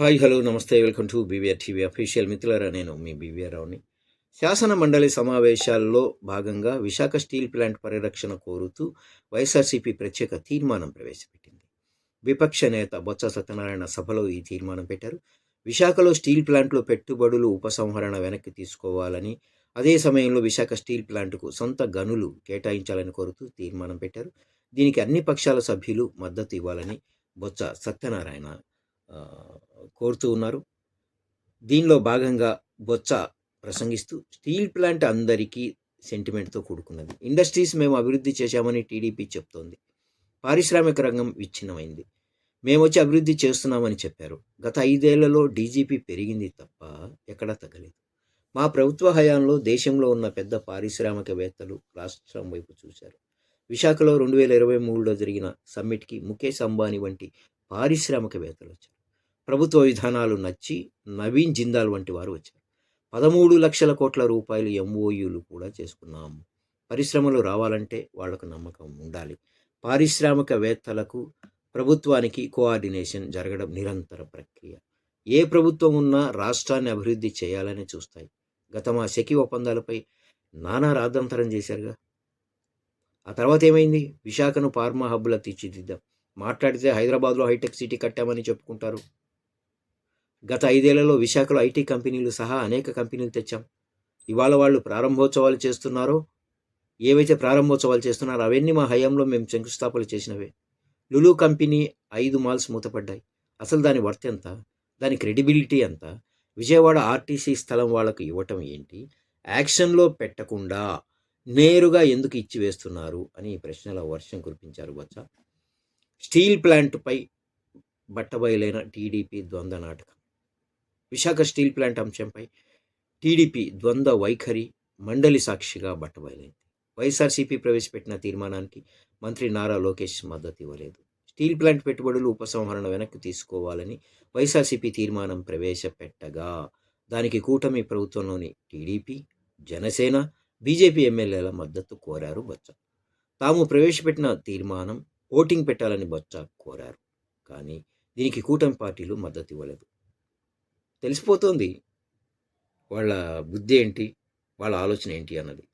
Hi hello నమస్తే welcome to BVR TV official. మిత్రులారా నేను మీ బీవీఆర్ రావుని. శాసన మండలి సమావేశాల్లో భాగంగా విశాఖ స్టీల్ ప్లాంట్ పరిరక్షణ కోరుతూ వైఎస్ఆర్సీపీ ప్రత్యేక తీర్మానం ప్రవేశపెట్టింది. విపక్ష నేత బొత్స సత్యనారాయణ సభలో ఈ తీర్మానం పెట్టారు. విశాఖలో స్టీల్ ప్లాంట్లో పెట్టుబడులు ఉపసంహరణ వెనక్కి తీసుకోవాలని అదే సమయంలో విశాఖ స్టీల్ ప్లాంట్కు సొంత గనులు కేటాయించాలని కోరుతూ తీర్మానం పెట్టారు. దీనికి అన్ని పక్షాల సభ్యులు మద్దతు ఇవ్వాలని బొత్స సత్యనారాయణ కోరుతూ ఉన్నారు. దీనిలో భాగంగా బొత్స ప్రసంగిస్తూ స్టీల్ ప్లాంట్ అందరికీ సెంటిమెంట్తో కూడుకున్నది. ఇండస్ట్రీస్ మేము అభివృద్ధి చేశామని టీడీపీ చెప్తోంది. పారిశ్రామిక రంగం విచ్ఛిన్నమైంది. మేము వచ్చి అభివృద్ధి చేస్తున్నామని చెప్పారు. గత ఐదేళ్ళలో డీజీపీ పెరిగింది తప్ప ఎక్కడా తగ్గలేదు. మా ప్రభుత్వ హయాంలో దేశంలో ఉన్న పెద్ద పారిశ్రామికవేత్తలు రాష్ట్రం వైపు చూశారు. విశాఖలో రెండు వేల ఇరవై మూడులో జరిగిన సమ్మిట్కి ముఖేష్ అంబానీ వంటి పారిశ్రామికవేత్తలు వచ్చారు. ప్రభుత్వ విధానాలు నచ్చి నవీన్ జిందాల్ వంటి వారు వచ్చారు. పదమూడు లక్షల కోట్ల రూపాయలు ఎంఓయూలు కూడా చేసుకున్నాం. పరిశ్రమలు రావాలంటే వాళ్ళకు నమ్మకం ఉండాలి. పారిశ్రామికవేత్తలకు ప్రభుత్వానికి కోఆర్డినేషన్ జరగడం నిరంతర ప్రక్రియ. ఏ ప్రభుత్వం ఉన్నా రాష్ట్రాన్ని అభివృద్ధి చేయాలని చూస్తాయి. గత మా శకి ఒప్పందాలపై నానా రాద్ధాంతరం చేశారుగా. ఆ తర్వాత ఏమైంది? విశాఖను ఫార్మా హబ్లా తీర్చిదిద్దాం. మాట్లాడితే హైదరాబాద్లో హైటెక్ సిటీ కట్టామని చెప్పుకుంటారు. గత ఐదేళ్ళలో విశాఖలో ఐటీ కంపెనీలు సహా అనేక కంపెనీలు తెచ్చాం. ఇవాళ వాళ్ళు ప్రారంభోత్సవాలు చేస్తున్నారో ఏవైతే ప్రారంభోత్సవాలు చేస్తున్నారో అవన్నీ మా హయాంలో మేము శంకుస్థాపన చేసినవే. లులు కంపెనీ ఐదు మాల్స్ మూతపడ్డాయి. అసలు దాని వర్త్ ఎంత? దాని క్రెడిబిలిటీ ఎంత? విజయవాడ ఆర్టీసీ స్థలం వాళ్ళకు ఇవ్వటం ఏంటి? యాక్షన్లో పెట్టకుండా నేరుగా ఎందుకు ఇచ్చి వేస్తున్నారు అని ఈ ప్రశ్నల వర్షం కురిపించారు బొత్స. స్టీల్ ప్లాంట్పై బట్టబయలైన టీడీపీ ద్వంద్వ నాటకం. విశాఖ స్టీల్ ప్లాంట్ అంశంపై టీడీపీ ద్వంద్వ వైఖరి మండలి సాక్షిగా బట్టబయలైంది. వైఎస్ఆర్సీపీ ప్రవేశపెట్టిన తీర్మానానికి మంత్రి నారా లోకేష్ మద్దతు ఇవ్వలేదు. స్టీల్ ప్లాంట్ పెట్టుబడులు ఉపసంహరణ వెనక్కి తీసుకోవాలని వైఎస్ఆర్సీపీ తీర్మానం ప్రవేశపెట్టగా దానికి కూటమి ప్రభుత్వంలోని టీడీపీ జనసేన బీజేపీ ఎమ్మెల్యేల మద్దతు కోరారు బొత్స తాము ప్రవేశపెట్టిన తీర్మానం ఓటింగ్ పెట్టాలని బొత్స కోరారు. కానీ దీనికి కూటమి పార్టీలు మద్దతు ఇవ్వలేదు. తెలిసిపోతోంది. వాళ్ళ బుద్ధి ఏంటి? వాళ్ళ ఆలోచన ఏంటి అన్నది.